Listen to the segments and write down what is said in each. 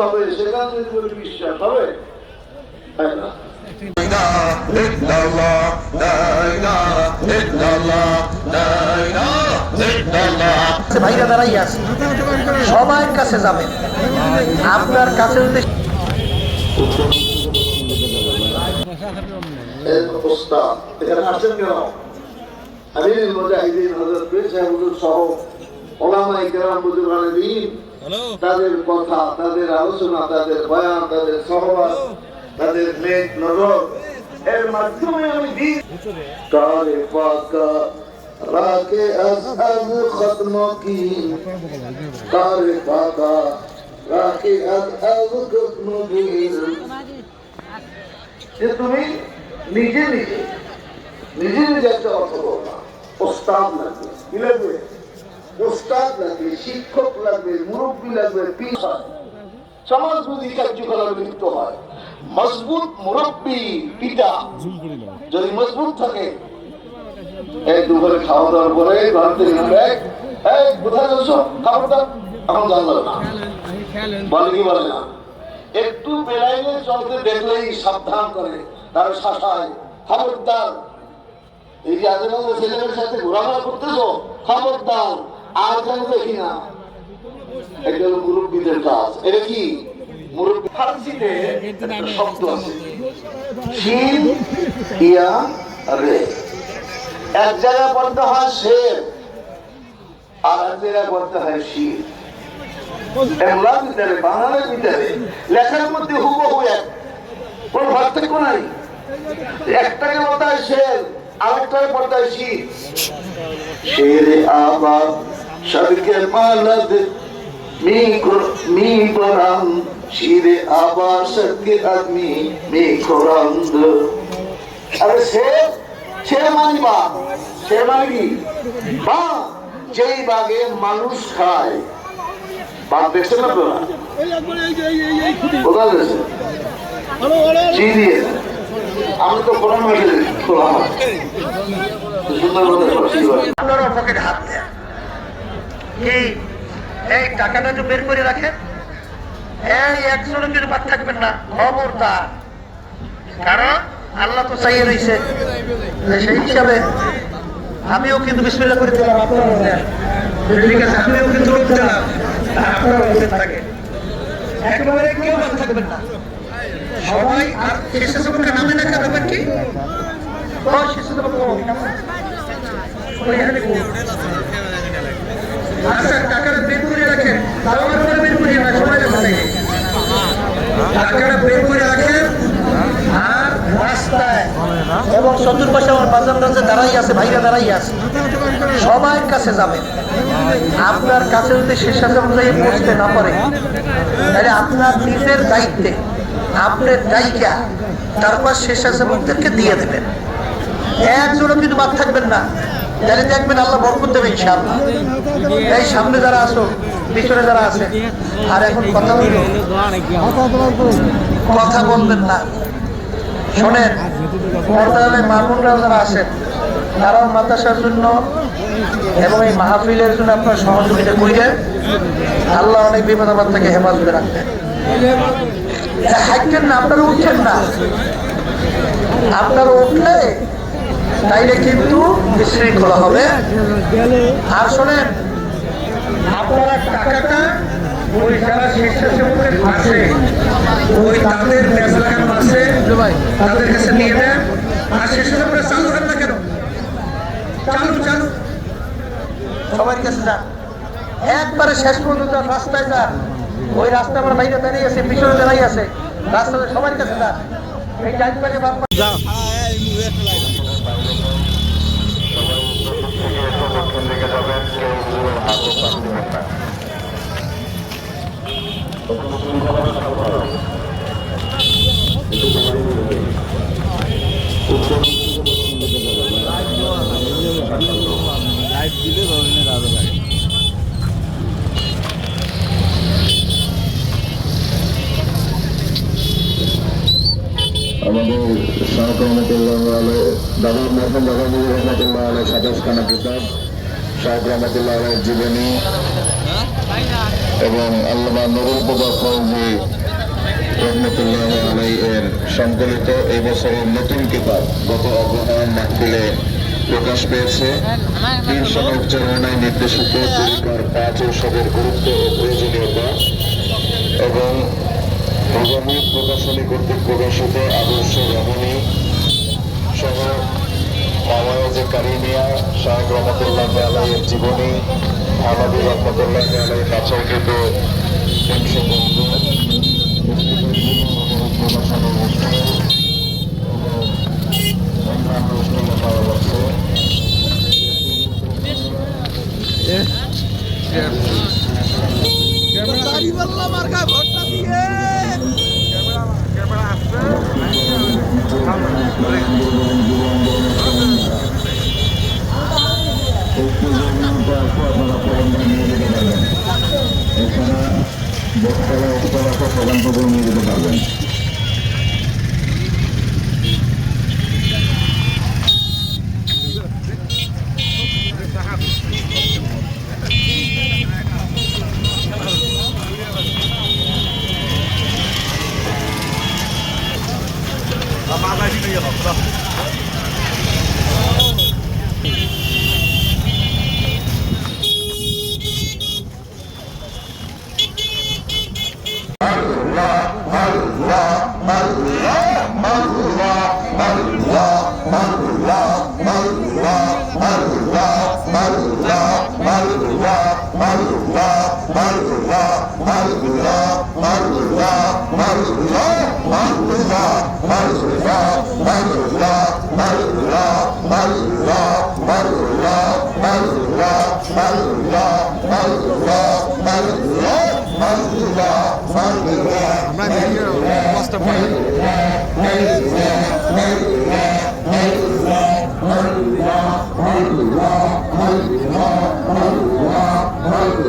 হবে সেখান বলে বিশ্বাস হবে? হয় না? কাছে ভাইরা দাঁড়াই আছে। সবার কাছে যাবেন। আপনার কাছে যদি আমির মুজাহিদিন হযরত পীর সাহেব সহ ওলামায়ে কেরাম বুজুর্গানে তাদের কথা তাদের আলোচনা তাদের বয়ান তাদের সহবাদ তাদের নেক নজর এর মাধ্যমে আমি দিন কারে পাকা রাকে আসহাব খতম কি? কারে পাকা রাকে আসহাব খতম কি? যে তুমি নিজে নিজে নিজে নিজে একটা অর্থ করবা ওস্তাদ লাগবে কি লাগবে? ওস্তাদ লাগবে, শিক্ষক লাগবে, মুরব্বী লাগবে কার্যকলাপে লিপ্ত হয়, মজবুত মুরব্বী পিতা যদি মজবুত থাকে দুপুরে খাওয়া যাচ্ছ এখন না। বলে কি বলে না? একটু বেলাইলে চলতে দেখলেই সাবধান করে, তার শাসায় খবরদার। এই যে ছেলেমেয়ের সাথে ঘোরাফেরা করতেছো, খবরদার। আর যেন দেখি না। এটা হলো মুরব্বীদের কাজ। এটা কি? মুরব্বী ফার্সিতে একটা শব্দ আছে। শিব ইয়া, রে। এক জায়গায় পড়তে হয় শের, আর এক জায়গায় পড়তে হয় শিব বাংলার ভিতরে বাংলার ভিতরে, লেখার মধ্যে হুবহু এক। কোন পার্থক্য নাই। একটাকে হয় শের, আরেকটাকে হয় শীত শেরে আবার সবকে মালদ শিরে আবার আদমি, মি কোরন্দ। আরে শের শের মানি বা শের মানে বা, যেই বাগে মানুষ খায়। বাঘ দেখছেন কোথায় জি দিয়ে। আমি তো কোরআন সুন্দর এবার। আপনারা পকেটে হাত এই এই টাকাটা একটু বের করে রাখেন। এই একজনের কিন্তু বাদ থাকবেন না, খবরদার। কারণ আল্লাহ তো চাইয়ে রয়েছে। সেই হিসাবে আমিও কিন্তু বিসমিল্লাহ করে দিলাম কিন্তু কেউ থাকবেন না। সবাই আর শেষে নামে না কি? কোন? আচ্ছা টাকাটা বের রাখেন। তাও আমার করে না লাগবে নাকি? টাকাটা বের রাখেন। আর রাস্তায়। এবং চতুর্পাশে আমার বাজার রাজে দাঁড়াই আছে, ভাইরা দাঁড়াই আছে। সবার কাছে যাবেন আপনার কাছে যদি শেষাচার অনুযায়ী পৌঁছতে না পারে, তাহলে আপনার নিজের দায়িত্বে আপনার দায়িকা, তারপর শেষাচারদেরকে দিয়ে দেবেন। একজনও কিন্তু বাদ থাকবেন না। তাহলে দেখবেন আল্লাহ বরকত দেবে ইনশাআল্লাহ। এই সামনে যারা আসো পিছনে যারা আছে, আর এখন কথা কথা বলবেন না। শোনেন পর্দালে মামুনরা যারা আছেন, তারাও মাদ্রাসার জন্য এবং এই মাহফিলের জন্য আপনার সহযোগিতা করলেন আল্লাহ অনেক বিপদ আপদ থেকে হেফাজতে রাখবেন। হাঁটছেন না, আপনারা উঠছেন না। আপনারা উঠলে তাইলে কিন্তু বিশৃঙ্খলা হবে। আর শোনেন আপনারা টাকাটা ওই যারা স্বেচ্ছাসেবকের আছে ওই তাদের ব্যবসা আছে তাদের কাছে নিয়ে দেন আর স্বেচ্ছাসেবকরা চালু হবে না কেন? চালু চালু। সবার কাছে যান। একবারে শেষ পর্যন্ত রাস্তায় যান। ওই রাস্তা আমার বাইরে দাঁড়িয়ে আছে পিছনে দাঁড়িয়ে আছে। রাস্তাতে সবার কাছে যান। এই ডাইন পাশে বাম পাশে আমাদের সহকর্মতুল্লাহ আলে দাদা মোহাম্মদ দাদাবু রহমতুল্লাহ আলে সাতাশ খানা কিতাব শাহ রহমতুল্লাহ জীবনী এবং আল্লামা নুরুল প্রভা ফৌজি রহমতুল্লাহ আলাই এর সংকলিত এই বছরের নতুন কিতাব, গত অগ্রহায়ণ মাহফিলে প্রকাশ পেয়েছে। বীর সনক চরণায় নির্দেশিত তরিকার পাঁচ ঔষধের গুরুত্ব ও প্রয়োজনীয়তা এবং প্রকাশনী কর্তৃক প্রকাশিত আদর্শ রমণী সহ মাওয়াজে কারিমিয়া শাহেক রহমতুল্লাহ আলাইয়ের জীবনী আলাদী রহমতুল্লাহ আলাই নাচলকৃত আমরা দেখি অবস্থা পড়ে Allah, Allah, Allah, Allah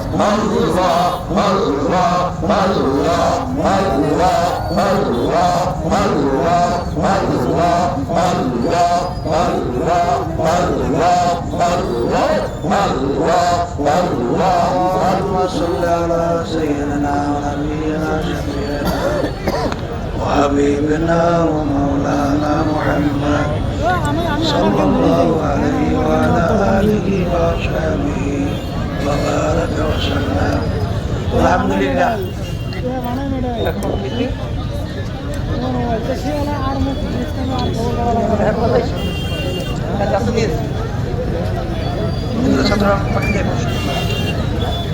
الله الله الله الله الله الله الله الله الله الله الله الله الله اللهم صل على سيدنا ونبينا شفيعنا وحبيبنا ومولانا محمد صلى الله عليه وعلى آله وأصحابه وبارك وسلم الحمد لله ছাত্ররা পাঠিয়ে দেবো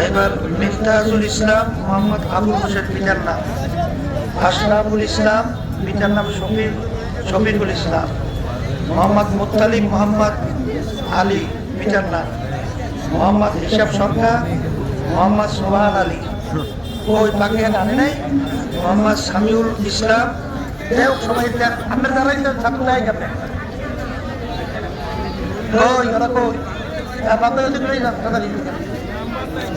এবার মিফতাহুল ইসলাম মোহাম্মদ আবুল হোসেন পিতার নাম। আশরাফুল ইসলাম পিতার নাম শফিক শফিকুল ইসলাম। মোহাম্মদ মুতালিম মোহাম্মদ আলী পিতার নাম। মোহাম্মদ হিসাব সরকার মোহাম্মদ সোহান আলী। ওই বাকি আনে নাই? মোহাম্মদ সামিউল ইসলাম। হোক সবাই আপনার দ্বারাই তো ছাত্র নাই যাবে কই, ওরা কই? বাবা তাড়াতাড়ি। হ্যাঁ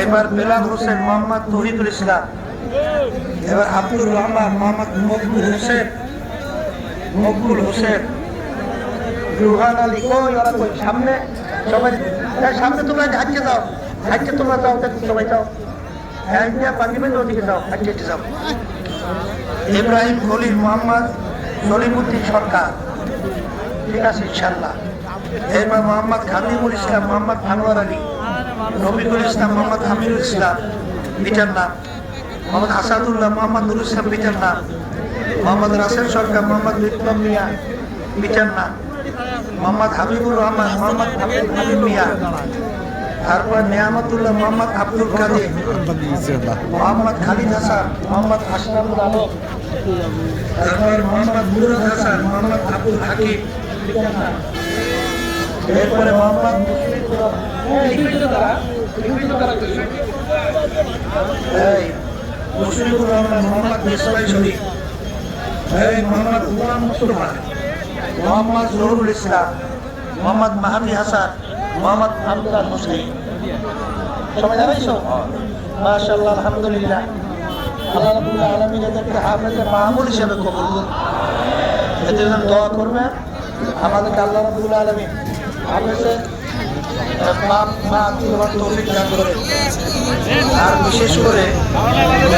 এবার বেলাল হোসেন মোহাম্মদ তহিদুল ইসলাম, এবার আব্দুর রহমান মোহাম্মদ মকবুল হোসেন মকবুল হোসেন, রুহান আলী, কই সামনে? সবাই সামনে তোমরা হাঁটতে যাও, হাঁটতে তোমরা যাও সবাই যাও। হ্যাঁ যাও ইব্রাহিম খলিল মোহাম্মদ সলিমুদ্দিন সরকার। ঠিক আছে ইনশাল্লাহ এরপর মোহাম্মদ খাদিমুল ইসলাম মোহাম্মদ আনোয়ার আলী। রফিকুল ইসলাম মোহাম্মদ হামিদুল ইসলাম পিতার নাম। মোহাম্মদ আসাদুল্লাহ মোহাম্মদ নুরুল ইসলাম পিতার নাম। মোহাম্মদ রাসেল সরকার মোহাম্মদ বিপ্লব মিয়া পিতার নাম। মোহাম্মদ হাবিবুর রহমান, মোহাম্মদ হাবিব মিয়া। তারপর নিয়ামতুল্লাহ মোহাম্মদ আব্দুল কাদের। মোহাম্মদ খালিদ হাসান, মোহাম্মদ আশরাফুল আলম। তারপর মোহাম্মদ মুরাদ হাসান, মোহাম্মদ আব্দুল হাকিম। এরপরে মোহাম্মদ মুশফিকুর রহমান, মোহাম্মদ মিসবাই শরীফ। এই, মোহাম্মদ উমান মুস্তফা। মোহাম্মদ জহুরুল ইসলাম। মোহাম্মদ মাহাদি হাসান। মোহাম্মদ আবদুল্লাহ হোসেন। সবাই জানাইছো মাশাআল্লাহ, আলহামদুলিল্লাহ। আল্লাহ রাব্বুল এদেরকে হাফেজে মাহমুদ হিসেবে কবুল করুন। এদের দোয়া করবেন। আমাদেরকে আল্লাহ রাব্বুল আলামিন আর বিশেষ করে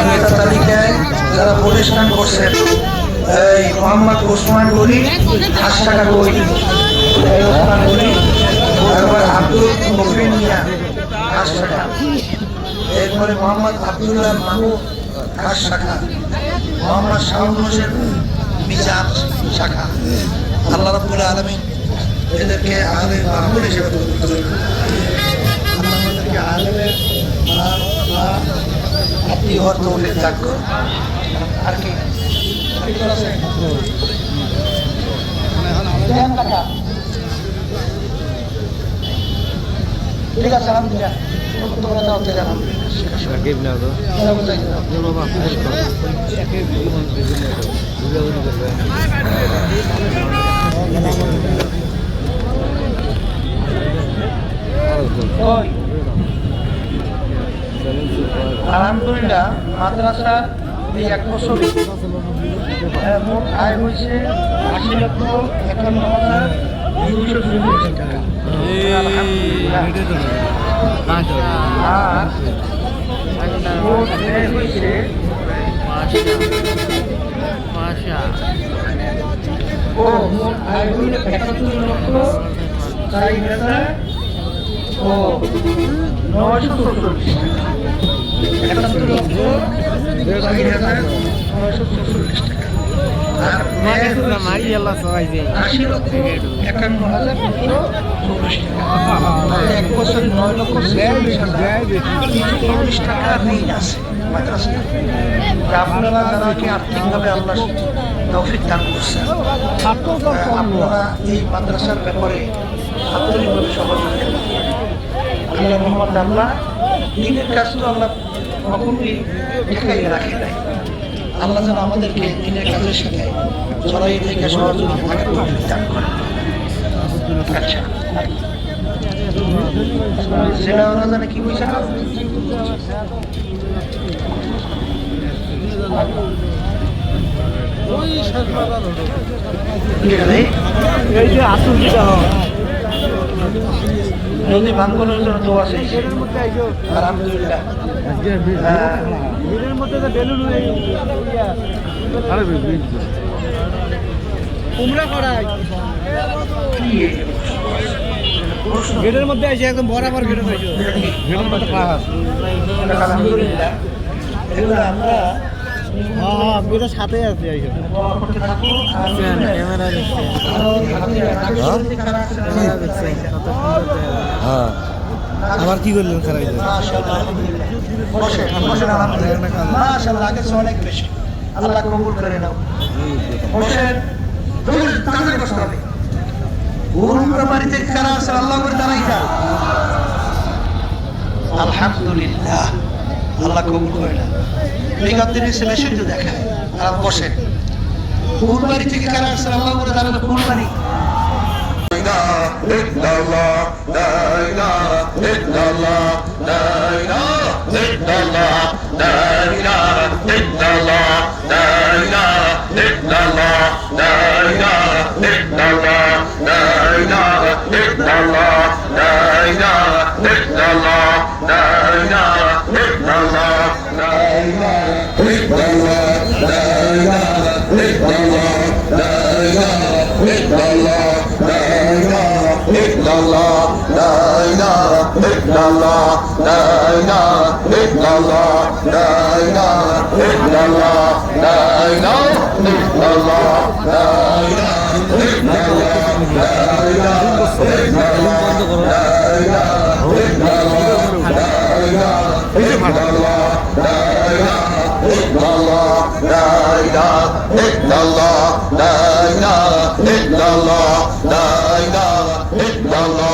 নেতা তালিকায় যারা প্রতিষ্ঠান করছেন, এই মোহাম্মদ ওসমান গনি হাস টাকা এই ওসমান গনি, তারপর আব্দুল মফিন মিয়া হাস টাকা এরপরে মোহাম্মদ আবদুল্লাহ মাহমুদ খাস শাখা মোহাম্মদ শাহুল হোসেন, মিজান শাখা। আল্লাহ রাব্বুল আলামিন এদেরকে আহলে মাহমুদ হিসেবে আল্লাহ আমাদেরকে মা আপনি হওয়ার তৌফিক দান করুন আর কি। ঠিক আছে আলহামদুলিল্লাহ তোমরা যাও থেকে আলহামদুলিল্লাহ বুঝাই দিলাম। ওই আলহামদুলিল্লাহ মাদ্রাসা এই এক বছর আহ, মোট আয় হয়েছে আশি লক্ষ একান্ন হাজার দুইশো চল্লিশ টাকা। আর মোট ব্যয় হয়েছে ও মোট আয় হইল একাত্তর লক্ষ চার হাজার এক বছরে নয় লক্ষ চল্লিশ টাকা ঋণ আছে আপনারা যারা কি আর্থিকভাবে আল্লাহ তৌফিক দান করছেন আপনারা এই মাদ্রাসার ব্যাপারে আন্তরিকভাবে সহযোগিতা। আল্লাহ মোহাম্মদ আল্লাহ, দিনের কাজ তো আল্লাহ কখনই ঠেকাই রাখে নাই। আল্লাহ যেন আমাদেরকে দিনের কাজের সাথে জড়াই থেকে সহযোগিতা থাকার দান করেন আচ্ছা। জেলা ওরা জানে কি বুঝছে না নদী ভাঙ্গনের জন্য দোয়া চাইছে আলহামদুলিল্লাহ? গেটের মধ্যে আছে একদম বরাবর গেটের মধ্যে আলহামদুলিল্লাহ। আমরা সাথে আছে ক্যামেরা খারাপ আছে। হ্যাঁ? আবার কি করলেন খারাপ। আল্লাহ কবুল করে নাও। তাড়াতাড়ি হবে। আল্লাহ করে দাঁড়াই আলহামদুলিল্লাহ। আল্লাহ কবুল করে না বিগত দিনে ছেলে সূর্য দেখায় আর বসেন ফুলবাড়ি থেকে কারা আসছে আল্লাহ করে দাঁড়ানো Phulbari illallah la ilaha illallah la ilaha illallah la ilaha illallah la ilaha illallah la ilaha illallah la ilaha illallah la ilaha illallah la ilaha إلا الله لا إله إلا الله لا إله إلا الله لا إله إلا الله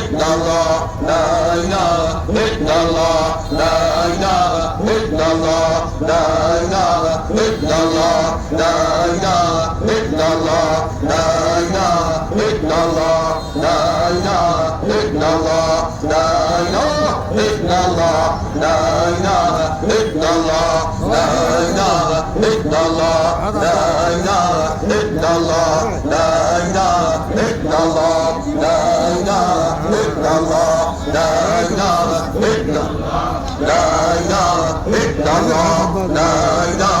illallah, la ilahe illallah, la ilahe illallah, la ilahe illallah, la ilahe illallah, la ilahe illallah, la la ilahe illallah, la ilahe illallah. la ilaha illallah la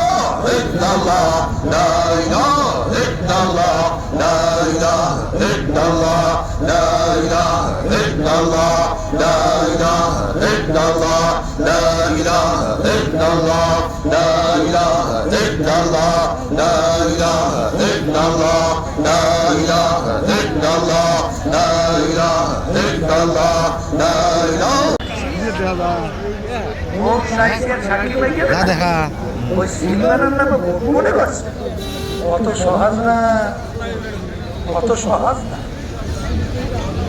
দেখা। ওই সিলভারের নামে মনে করছে অত সহজ না? অত সহজ না?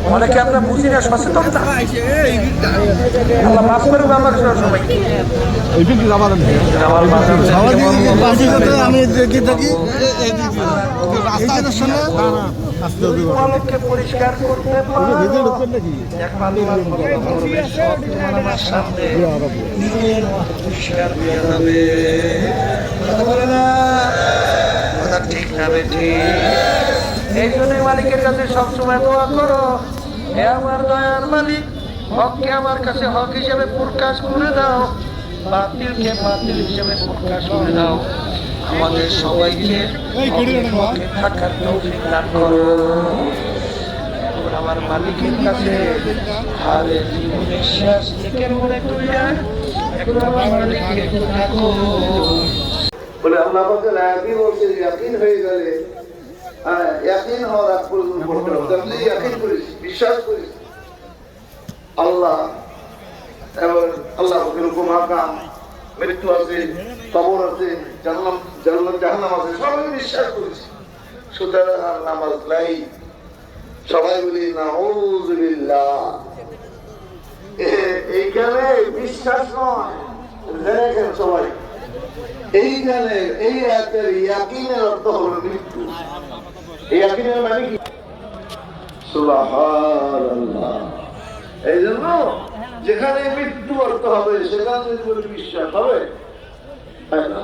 অনেকে আমরা বুঝি না, সচেতন আল্লাহ মাফ করুক আমার সবাই আমি দেখি থাকি পরিষ্কার এই জন্য মালিকের কাছে সবসময় দোয়া করো হে আমার দয়ার মালিক হককে আমার কাছে হক হিসেবে প্রকাশ করে দাও বাতিলকে বাতিল হিসেবে প্রকাশ করে দাও আমাদের সবাইকে থাকার তৌফিক দান করো আমার মালিকের কাছে হারে জীবনের শেষ থেকে মনে করিয়া বলে, আল্লাহ পাকের বলছে ইয়াকিন হয়ে গেলে হ্যাঁ ইয়াকিন হওয়ার আগ পর্যন্ত বিশ্বাস করিস, আল্লাহ এবং আল্লাহ পাকের হুকুম হাকাম মৃত্যু আছে, কবর আছে জান্নাম জান্নাত জাহান্নাম আছে, সবাই বিশ্বাস করিস। সুতরাং নামাজ নাই। সবাই বলি নাউজুবিল্লাহ এ- এইখানে বিশ্বাস নয়। সবাই। এই গানের এই রাতের ইয়াকিনের অর্থ হলো মৃত্যু। ইয়াকিনের মানে কি? এই জন্য যেখানে মৃত্যু অর্থ হবে, সেখানে বিশ্বাস হবে হয় না?